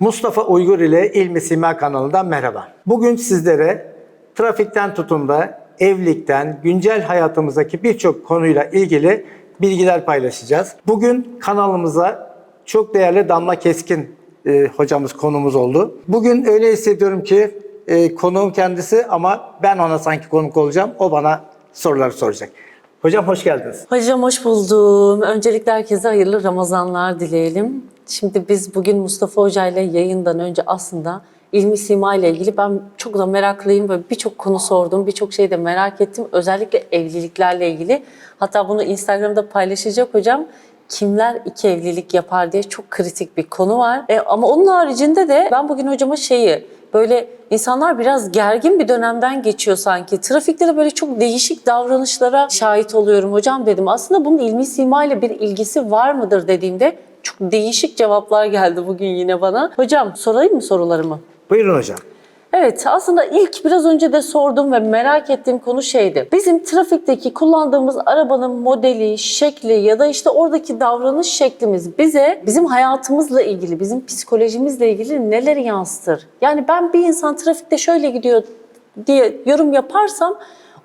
Mustafa Uygur ile İlmi Sima kanalından merhaba. Bugün sizlere trafikten tutun da evlilikten, güncel hayatımızdaki birçok konuyla ilgili bilgiler paylaşacağız. Bugün kanalımıza çok değerli Damla Keskin e, hocamız konumuz oldu. Bugün öyle hissediyorum ki e, konuğum kendisi ama ben ona sanki konuk olacağım. O bana soruları soracak. Hocam hoş geldiniz. Hocam hoş buldum. Öncelikle herkese hayırlı Ramazanlar dileyelim. Şimdi biz bugün Mustafa Hoca ile yayından önce aslında ilmi sima ile ilgili ben çok da meraklıyım. Böyle birçok konu sordum, birçok şey de merak ettim. Özellikle evliliklerle ilgili. Hatta bunu Instagram'da paylaşacak hocam. Kimler iki evlilik yapar diye çok kritik bir konu var. E, ama onun haricinde de ben bugün hocama şeyi böyle insanlar biraz gergin bir dönemden geçiyor sanki. Trafikte de böyle çok değişik davranışlara şahit oluyorum hocam dedim. Aslında bunun ilmi sima ile bir ilgisi var mıdır dediğimde çok değişik cevaplar geldi bugün yine bana. Hocam sorayım mı sorularımı? Buyurun hocam. Evet aslında ilk biraz önce de sordum ve merak ettiğim konu şeydi. Bizim trafikteki kullandığımız arabanın modeli, şekli ya da işte oradaki davranış şeklimiz bize bizim hayatımızla ilgili, bizim psikolojimizle ilgili neleri yansıtır? Yani ben bir insan trafikte şöyle gidiyor diye yorum yaparsam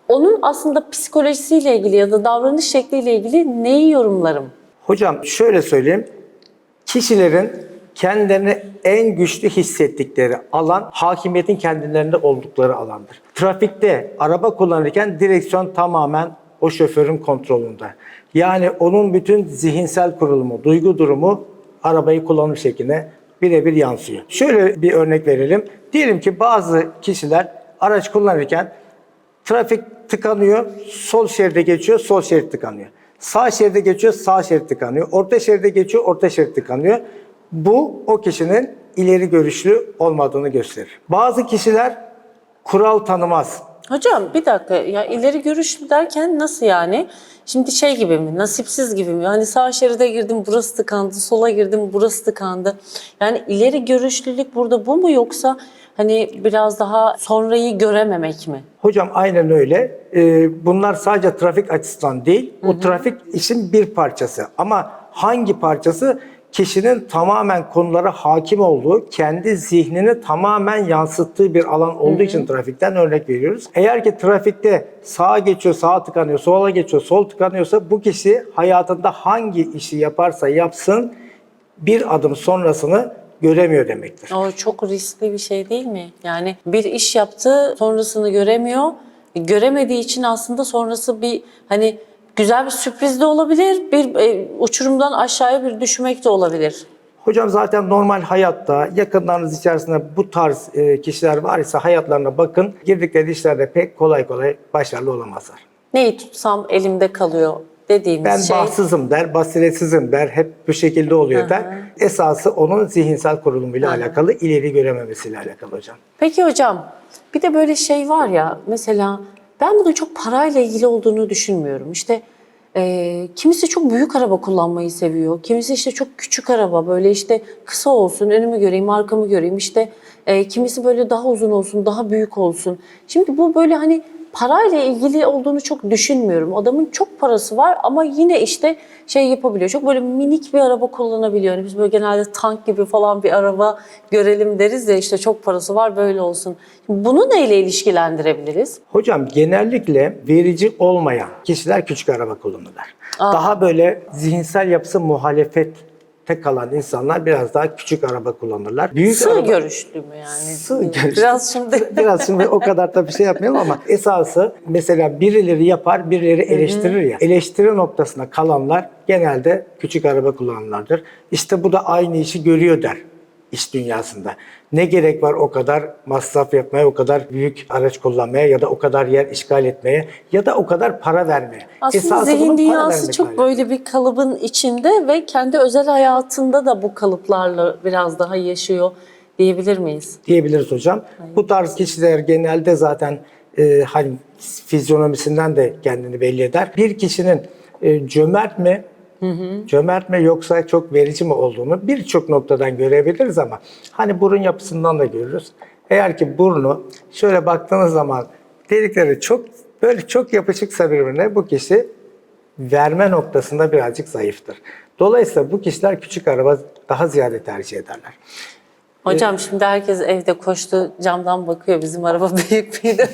onun aslında psikolojisiyle ilgili ya da davranış şekliyle ilgili neyi yorumlarım? Hocam şöyle söyleyeyim. Kişilerin kendilerini en güçlü hissettikleri alan hakimiyetin kendilerinde oldukları alandır. Trafikte araba kullanırken direksiyon tamamen o şoförün kontrolünde. Yani onun bütün zihinsel kurulumu, duygu durumu arabayı kullanım şekline birebir yansıyor. Şöyle bir örnek verelim. Diyelim ki bazı kişiler araç kullanırken Trafik tıkanıyor, sol şeride geçiyor, sol şerit tıkanıyor. Sağ şeride geçiyor, sağ şerit tıkanıyor. Orta şeride geçiyor, orta şerit tıkanıyor. Bu o kişinin ileri görüşlü olmadığını gösterir. Bazı kişiler kural tanımaz. Hocam bir dakika ya ileri görüşlü derken nasıl yani? Şimdi şey gibi mi? Nasipsiz gibi mi? Hani sağ şeride girdim burası tıkandı, sola girdim burası tıkandı. Yani ileri görüşlülük burada bu mu yoksa hani biraz daha sonrayı görememek mi? Hocam aynen öyle. Ee, bunlar sadece trafik açısından değil, o trafik işin bir parçası. Ama hangi parçası? Kişinin tamamen konulara hakim olduğu, kendi zihnini tamamen yansıttığı bir alan olduğu için trafikten örnek veriyoruz. Eğer ki trafikte sağa geçiyor, sağa tıkanıyor, sola geçiyor, sol tıkanıyorsa bu kişi hayatında hangi işi yaparsa yapsın bir adım sonrasını göremiyor demektir. O çok riskli bir şey değil mi? Yani bir iş yaptı, sonrasını göremiyor. Göremediği için aslında sonrası bir hani güzel bir sürpriz de olabilir. Bir e, uçurumdan aşağıya bir düşmek de olabilir. Hocam zaten normal hayatta yakınlarınız içerisinde bu tarz e, kişiler var ise hayatlarına bakın. Girdikleri işlerde pek kolay kolay başarılı olamazlar. Neyi tutsam elimde kalıyor dediğimiz Ben şey. bahtsızım der, basiretsizim der, hep bu şekilde oluyor der. Esası onun zihinsel kurulumuyla alakalı, ileri görememesiyle alakalı hocam. Peki hocam bir de böyle şey var ya mesela ben bunun çok parayla ilgili olduğunu düşünmüyorum. İşte e, kimisi çok büyük araba kullanmayı seviyor. Kimisi işte çok küçük araba böyle işte kısa olsun önümü göreyim arkamı göreyim işte e, kimisi böyle daha uzun olsun daha büyük olsun. Şimdi bu böyle hani parayla ilgili olduğunu çok düşünmüyorum. Adamın çok parası var ama yine işte şey yapabiliyor. Çok böyle minik bir araba kullanabiliyor. Yani biz böyle genelde tank gibi falan bir araba görelim deriz ya işte çok parası var böyle olsun. Şimdi bunu neyle ilişkilendirebiliriz? Hocam genellikle verici olmayan kişiler küçük araba kullanırlar. Daha böyle zihinsel yapısı muhalefette kalan insanlar biraz daha küçük araba kullanırlar. Büyük Sığ araba- görüşlü mü yani? Sığ görüşlü. Biraz şimdi Biraz şimdi o kadar da bir şey yapmayalım ama esası mesela birileri yapar, birileri eleştirir ya. Eleştiri noktasına kalanlar genelde küçük araba kullananlardır. İşte bu da aynı işi görüyor der iş dünyasında. Ne gerek var o kadar masraf yapmaya, o kadar büyük araç kullanmaya ya da o kadar yer işgal etmeye ya da o kadar para vermeye. aslında Esası zihin dünyası çok alakalı. böyle bir kalıbın içinde ve kendi özel hayatında da bu kalıplarla biraz daha yaşıyor diyebilir miyiz? diyebiliriz hocam. Bu tarz kişiler genelde zaten e, hani fizyonomisinden de kendini belli eder. Bir kişinin e, cömert mi, cömert mi yoksa çok verici mi olduğunu birçok noktadan görebiliriz ama hani burun yapısından da görürüz. Eğer ki burnu şöyle baktığınız zaman delikleri çok böyle çok yapışıksa birbirine bu kişi verme noktasında birazcık zayıftır. Dolayısıyla bu kişiler küçük araba daha ziyade tercih ederler. Hocam şimdi herkes evde koştu camdan bakıyor bizim araba büyük müydü?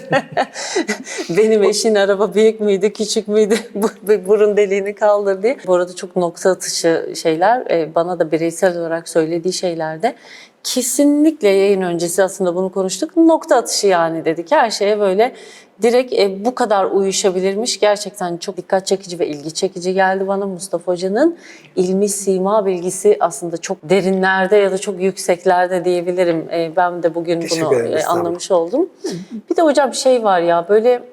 Benim eşin araba büyük müydü, küçük müydü? Bu- Burun deliğini kaldır diye. Bu arada çok nokta atışı şeyler. e, Bana da bireysel olarak söylediği şeylerde kesinlikle yayın öncesi aslında bunu konuştuk. Nokta atışı yani dedik. Her şeye böyle direkt e, bu kadar uyuşabilirmiş. Gerçekten çok dikkat çekici ve ilgi çekici geldi bana Mustafa Hoca'nın ilmi sima bilgisi aslında çok derinlerde ya da çok yükseklerde diyebilirim. E, ben de bugün Teşekkür bunu e, anlamış oldum. Bir de hocam şey var ya böyle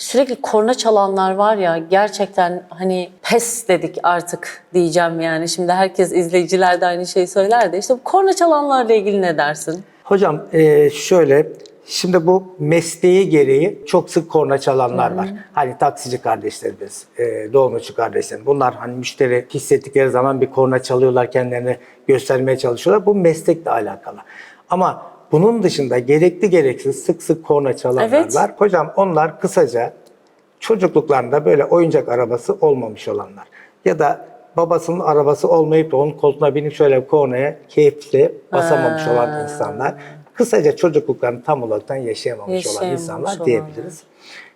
sürekli korna çalanlar var ya gerçekten hani pes dedik artık diyeceğim yani. Şimdi herkes izleyiciler de aynı şeyi söyler de işte bu korna çalanlarla ilgili ne dersin? Hocam e, şöyle, şimdi bu mesleği gereği çok sık korna çalanlar var. Hani taksici kardeşlerimiz, e, dolmuşçu kardeşlerimiz. Bunlar hani müşteri hissettikleri zaman bir korna çalıyorlar, kendilerini göstermeye çalışıyorlar. Bu meslekle alakalı. Ama bunun dışında gerekli gereksiz sık sık korna çalanlar Evet. var. Hocam onlar kısaca çocukluklarında böyle oyuncak arabası olmamış olanlar. Ya da babasının arabası olmayıp da onun koltuğuna binip şöyle kornaya keyifle basamamış olan insanlar. Kısaca çocukluklarını tam olarak yaşayamamış olan Yaşayamamış insanlar olanlar. diyebiliriz.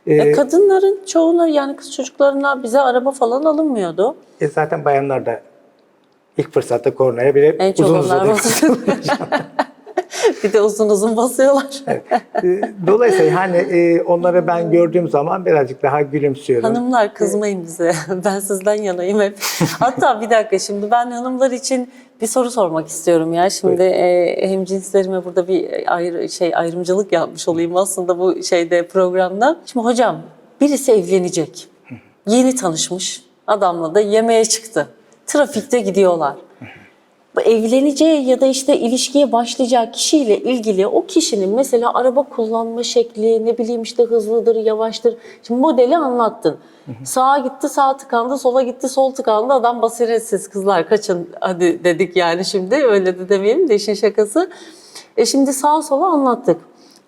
E, kadınların çoğuna yani kız çocuklarına bize araba falan alınmıyordu. E zaten bayanlar da ilk fırsatta kornaya bile En uzun basıyor. bir de uzun uzun basıyorlar. E, Dolayısıyla hani e, onları ben gördüğüm zaman birazcık daha gülümsüyorum. Hanımlar kızmayın bize. Ben sizden yanayım hep. Hatta bir dakika şimdi ben hanımlar için bir soru sormak istiyorum ya. Şimdi e, hem cinslerime burada bir ayrı şey ayrımcılık yapmış olayım aslında bu şeyde programda. Şimdi hocam birisi evlenecek. Yeni tanışmış. Adamla da yemeğe çıktı. Trafikte gidiyorlar. Evleneceği ya da işte ilişkiye başlayacağı kişiyle ilgili o kişinin mesela araba kullanma şekli, ne bileyim işte hızlıdır, yavaştır. Şimdi modeli anlattın. Sağa gitti, sağ tıkandı, sola gitti, sol tıkandı. Adam basiretsiz kızlar kaçın hadi dedik yani şimdi. Öyle de demeyelim de işin şakası. E şimdi sağa sola anlattık.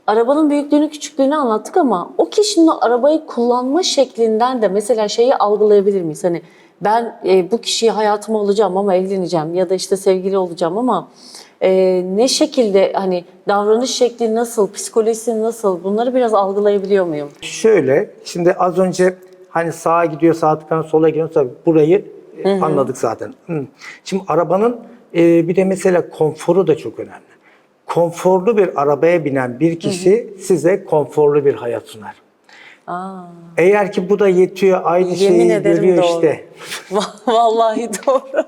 Arabanın büyüklüğünü, küçüklüğünü anlattık ama o kişinin o arabayı kullanma şeklinden de mesela şeyi algılayabilir miyiz? Hani ben e, bu kişiyi hayatıma alacağım ama evleneceğim ya da işte sevgili olacağım ama e, ne şekilde hani davranış şekli nasıl, psikolojisi nasıl bunları biraz algılayabiliyor muyum? Şöyle, şimdi az önce hani sağa gidiyor, sağ tıkan sola gidiyor. Tabii burayı e, anladık zaten. Hı. Şimdi arabanın e, bir de mesela konforu da çok önemli. Konforlu bir arabaya binen bir kişi size konforlu bir hayat sunar. Aa, Eğer ki bu da yetiyor, aynı yemin şeyi görüyor doğru. işte. Vallahi doğru.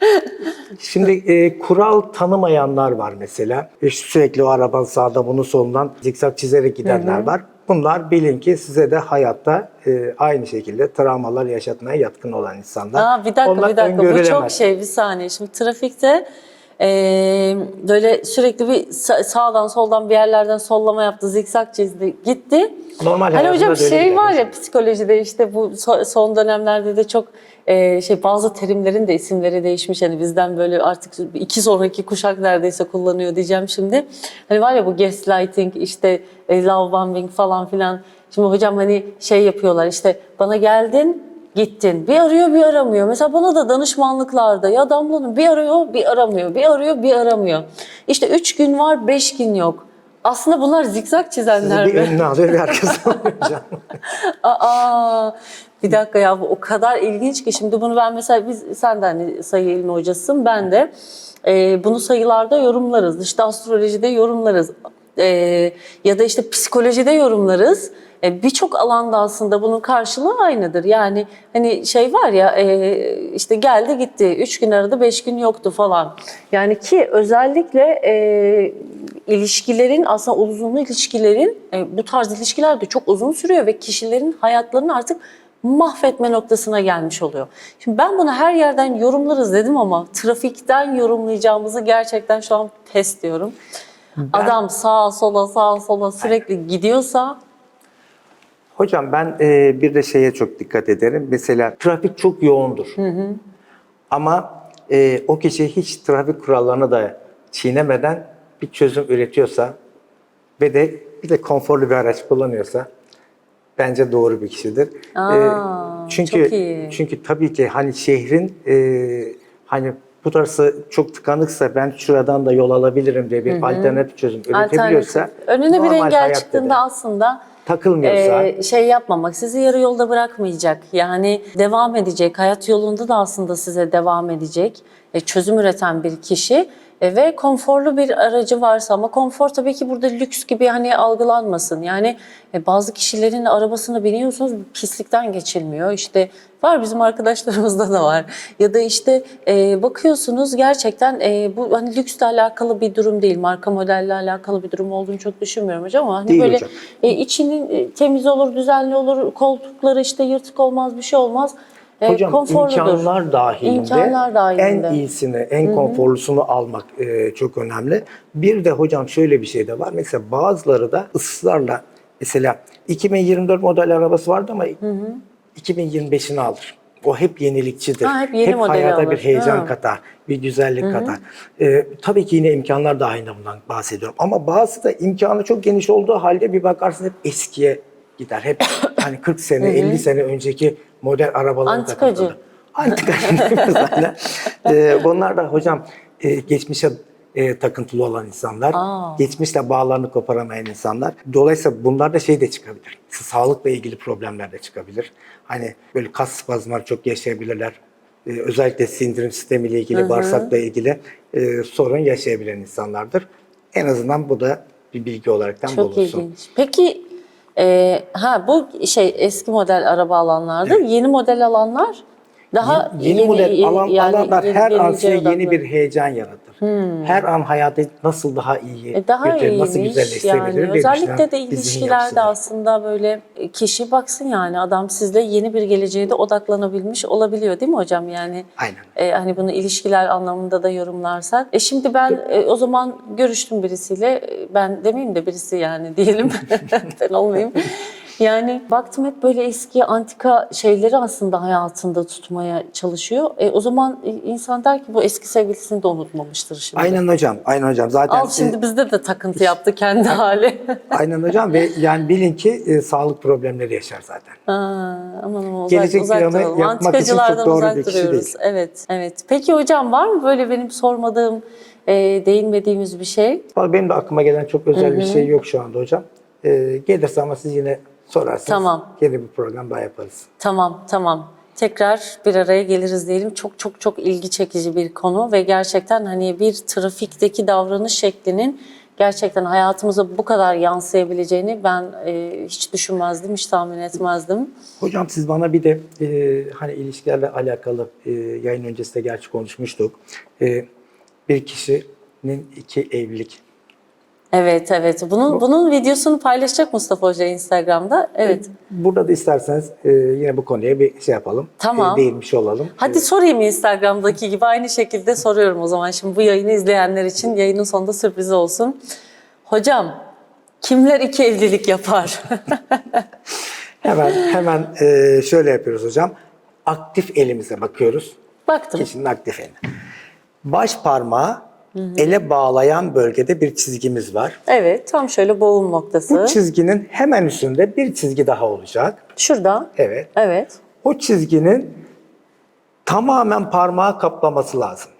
Şimdi e, kural tanımayanlar var mesela. E, sürekli o arabanın sağda bunu solundan zikzak çizerek gidenler var. Bunlar bilin ki size de hayatta e, aynı şekilde travmalar yaşatmaya yatkın olan insanlar. Aa, bir dakika Onlar bir dakika bu çok şey bir saniye. Şimdi trafikte eee, böyle sürekli bir sa- sağdan soldan bir yerlerden sollama yaptı, zikzak çizdi, gitti. Normal Hani hayatında hocam da öyle şey gider var ya psikolojide işte bu so- son dönemlerde de çok eee, şey bazı terimlerin de isimleri değişmiş. Hani bizden böyle artık iki sonraki kuşak neredeyse kullanıyor diyeceğim şimdi. Hani var ya bu gaslighting işte e, love bombing falan filan. Şimdi hocam hani şey yapıyorlar işte bana geldin gittin. Bir arıyor bir aramıyor. Mesela bana da danışmanlıklarda ya damlanın bir arıyor bir aramıyor. Bir arıyor bir aramıyor. İşte üç gün var beş gün yok. Aslında bunlar zikzak çizenler Bir mi? önüne alıyor bir arkasına alıyor. Aa, bir dakika ya bu o kadar ilginç ki şimdi bunu ben mesela biz sen de hani sayı ilmi hocasısın ben de e, bunu sayılarda yorumlarız işte astrolojide yorumlarız E, ya da işte psikolojide yorumlarız. E, Birçok alanda aslında bunun karşılığı aynıdır. Yani hani şey var ya e, işte geldi gitti, üç gün aradı beş gün yoktu falan. Yani ki özellikle e, ilişkilerin aslında uzunlu ilişkilerin e, bu tarz ilişkiler de çok uzun sürüyor ve kişilerin hayatlarını artık mahvetme noktasına gelmiş oluyor. Şimdi ben bunu her yerden yorumlarız dedim ama trafikten yorumlayacağımızı gerçekten şu an pes diyorum. Adam sağa sola sağa sola sürekli gidiyorsa Hocam ben e, bir de şeye çok dikkat ederim. Mesela trafik çok yoğundur. Ama e, o kişi hiç trafik kurallarını da çiğnemeden bir çözüm üretiyorsa ve de bir de konforlu bir araç kullanıyorsa bence doğru bir kişidir. Aa, E, çünkü çünkü tabii ki hani şehrin e, hani burası çok tıkanıksa ben şuradan da yol alabilirim diye bir alternatif çözüm üretebiliyorsa Alternatif. Önüne bir engel çıktığında da aslında takılmıyorsa e, şey yapmamak, sizi yarı yolda bırakmayacak. Yani devam edecek, hayat yolunda da aslında size devam edecek. E, çözüm üreten bir kişi e, ve konforlu bir aracı varsa ama konfor tabii ki burada lüks gibi hani algılanmasın. Yani e, bazı kişilerin arabasına biniyorsunuz pislikten geçilmiyor. İşte var bizim arkadaşlarımızda da var. Ya da işte e, bakıyorsunuz gerçekten e, bu hani lüksle alakalı bir durum değil. Marka modelle alakalı bir durum olduğunu çok düşünmüyorum hocam ama hani Değil böyle hocam. e, içinin e, temiz olur, düzenli olur, koltukları işte yırtık olmaz, bir şey olmaz. E, Hocam konforludur. imkanlar dahilinde, İmkanlar dahilinde. en iyisini, en konforlusunu almak e, çok önemli. Bir de hocam şöyle bir şey de var. Mesela bazıları da ısrarla mesela 2024 model arabası vardı ama 2025'ini alır. O hep yenilikçidir. Ha, hep yeni modeli hayata alır. bir heyecan Ha. katar, bir güzellik katar. E, tabii ki yine imkanlar dahilinde bundan bahsediyorum. Ama bazı da imkanı çok geniş olduğu halde bir bakarsın hep eskiye gider. Hep hani 40 sene, 50 sene önceki model arabalara Antikacı. takılır. Antikacı zaten. Ee, bunlar da hocam e, geçmişe e, takıntılı olan insanlar, Aa. geçmişle bağlarını koparamayan insanlar. Dolayısıyla bunlarda şey de çıkabilir. Sağlıkla ilgili problemler de çıkabilir. Hani böyle kas spazmları çok yaşayabilirler. Ee, özellikle sindirim sistemiyle ilgili, bağırsakla ilgili e, sorun yaşayabilen insanlardır. En azından bu da bir bilgi olaraktan Çok bulunsun. ilginç. Peki e, ha bu şey eski model araba alanlardı. Yeni model alanlar daha Yeni, model alan, yani alanlar yeni her an size yeni odaklı. bir heyecan yaratır. Her an hayatı nasıl daha iyi E daha götürür, nasıl güzelleştirebilir yani. Özellikle de ilişkilerde aslında böyle e, kişi baksın yani adam sizle yeni bir geleceğe de odaklanabilmiş olabiliyor değil mi hocam? Yani Aynen. e, hani bunu ilişkiler anlamında da yorumlarsak. E şimdi ben e, o zaman görüştüm birisiyle. E, Ben demeyeyim de birisi yani diyelim. ben olmayayım. Yani baktım hep böyle eski antika şeyleri aslında hayatında tutmaya çalışıyor. E, o zaman e, insan der ki bu eski sevgilisini de unutmamıştır şimdi. Aynen hocam, aynen hocam. Zaten Al şimdi bizde de takıntı yaptı kendi hali. aynen hocam ve yani bilin ki e, sağlık problemleri yaşar zaten. Aa, aman aman uzak, Gelecek uzak planı duralım. yapmak için çok doğru bir kişi değil. Evet, evet. Peki hocam var mı böyle benim sormadığım, e, değinmediğimiz bir şey? Benim de aklıma gelen çok özel bir şey yok şu anda hocam. E, gelirse ama siz yine sorarsınız. Tamam. Yeni bir program daha yaparız. Tamam, tamam. Tekrar bir araya geliriz diyelim. Çok çok çok ilgi çekici bir konu ve gerçekten hani bir trafikteki davranış şeklinin gerçekten hayatımıza bu kadar yansıyabileceğini ben e, hiç düşünmezdim, hiç tahmin etmezdim. Hocam siz bana bir de e, hani ilişkilerle alakalı e, yayın öncesinde gerçi konuşmuştuk. E, bir kişinin iki evlilik Evet, evet. Bunun bunun videosunu paylaşacak Mustafa Hoca Instagram'da. Evet. Burada da isterseniz e, yine bu konuya bir şey yapalım. Tamam. E, değinmiş olalım. Hadi sorayım Instagram'daki gibi aynı şekilde soruyorum o zaman. Şimdi bu yayını izleyenler için yayının sonunda sürpriz olsun. Hocam kimler iki evlilik yapar? Hemen hemen e, şöyle yapıyoruz hocam. Aktif elimize bakıyoruz. Baktım. Kişinin aktif eline. Baş parmağı ele bağlayan bölgede bir çizgimiz var. Evet tam şöyle boğum Bu noktası. çizginin hemen üstünde bir çizgi daha olacak. Şurada. Evet. Evet. O çizginin tamamen parmağı kaplaması lazım.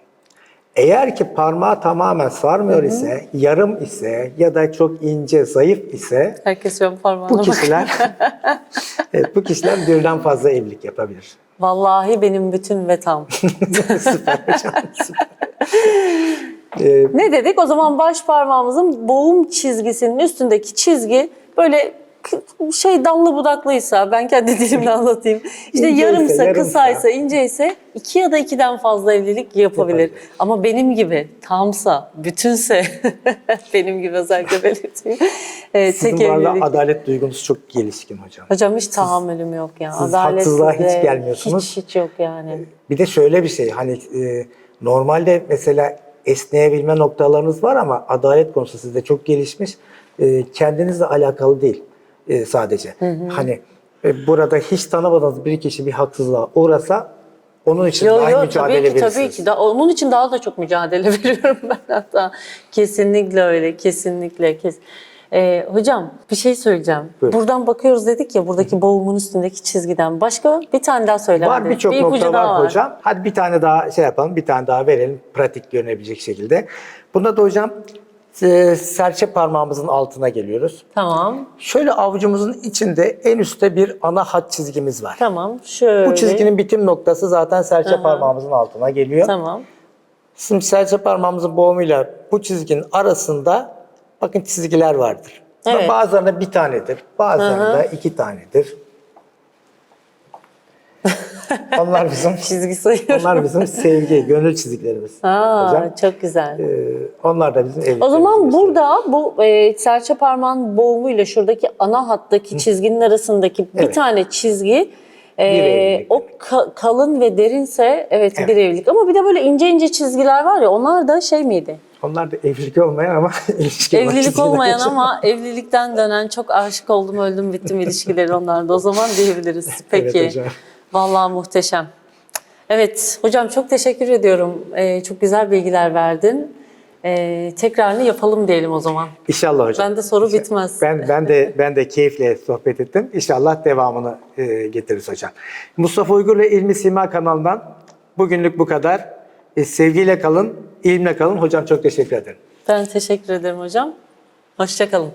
Eğer ki parmağı tamamen sarmıyor ise, yarım ise ya da çok ince, zayıf ise Herkes benim parmağına bu kişiler evet, bu kişiler birden fazla evlilik yapabilir. Vallahi benim bütün ve tam. süper hocam. Süper. Ee, ne dedik? O zaman baş parmağımızın boğum çizgisinin üstündeki çizgi böyle şey dallı budaklıysa ben kendi dilimle anlatayım. İşte İnce yarımsa, yarımsa. kısaysa, inceyse iki ya da ikiden fazla evlilik yapabilir. Yapabilir. Ama benim gibi tamsa, bütünse benim gibi özellikle belirteyim. E, sizin tek evlilik. adalet duygunuz çok gelişkin hocam. Hocam hiç tahammülüm yok ya. siz haksızlığa hiç gelmiyorsunuz. Hiç, hiç yok yani. Bir de şöyle bir şey hani e, normalde mesela esneyebilme noktalarınız var ama adalet konusu sizde çok gelişmiş. E, kendinizle alakalı değil e, sadece. Hani e, burada hiç tanımadığınız bir kişi bir haksızlığa uğrasa onun için Yo daha yo mücadele tabii ki verirsiniz. tabii ki. Da, onun için daha da çok mücadele veriyorum ben hatta. Kesinlikle öyle, kesinlikle. Kes. Ee, hocam bir şey söyleyeceğim. Buyurun. Buradan bakıyoruz dedik ya buradaki boğumun üstündeki çizgiden. Başka bir tane daha söyle. Var birçok Bir nokta var, daha hocam. Hadi bir tane daha şey yapalım, bir tane daha verelim pratik görünebilecek şekilde. Bunda da hocam e, serçe parmağımızın altına geliyoruz. Tamam. Şöyle avucumuzun içinde en üstte bir ana hat çizgimiz var. Tamam. Şöyle. Bu çizginin bitim noktası zaten serçe parmağımızın altına geliyor. Tamam. Şimdi serçe parmağımızın boğumuyla bu çizginin arasında bakın çizgiler vardır. Evet. Bazılarında bir tanedir, bazılarında iki tanedir. onlar bizim Çizgi sayıyorum. onlar bizim sevgi, gönül çizgilerimiz. Aa, hocam. çok güzel. Ee, onlar da bizim evliliklerimizi O zaman burada bu e, serçe parmağın boğumuyla şuradaki ana hattaki çizginin arasındaki bir Evet. tane çizgi e, evlilik. o ka- kalın ve derinse evet, Evet. bir evlilik. Ama bir de böyle ince ince çizgiler var ya onlar da şey miydi? Onlar da evlilik olmayan ama ilişki Evlilik olmayan ama evlilikten dönen çok aşık oldum öldüm bittim ilişkileri onlarda o zaman diyebiliriz. Peki. Evet hocam. Vallahi muhteşem. Evet hocam çok teşekkür ediyorum. Ee, çok güzel bilgiler verdin. Ee, tekrarını yapalım diyelim o zaman. İnşallah hocam. Bende soru bitmez. Ben ben de ben de keyifle sohbet ettim. İnşallah devamını e, getiririz hocam. Mustafa Uygur'la İlmi Sima kanalından bugünlük bu kadar. E, sevgiyle kalın, ilimle kalın. Hocam çok teşekkür ederim. Ben teşekkür ederim hocam. Hoşçakalın.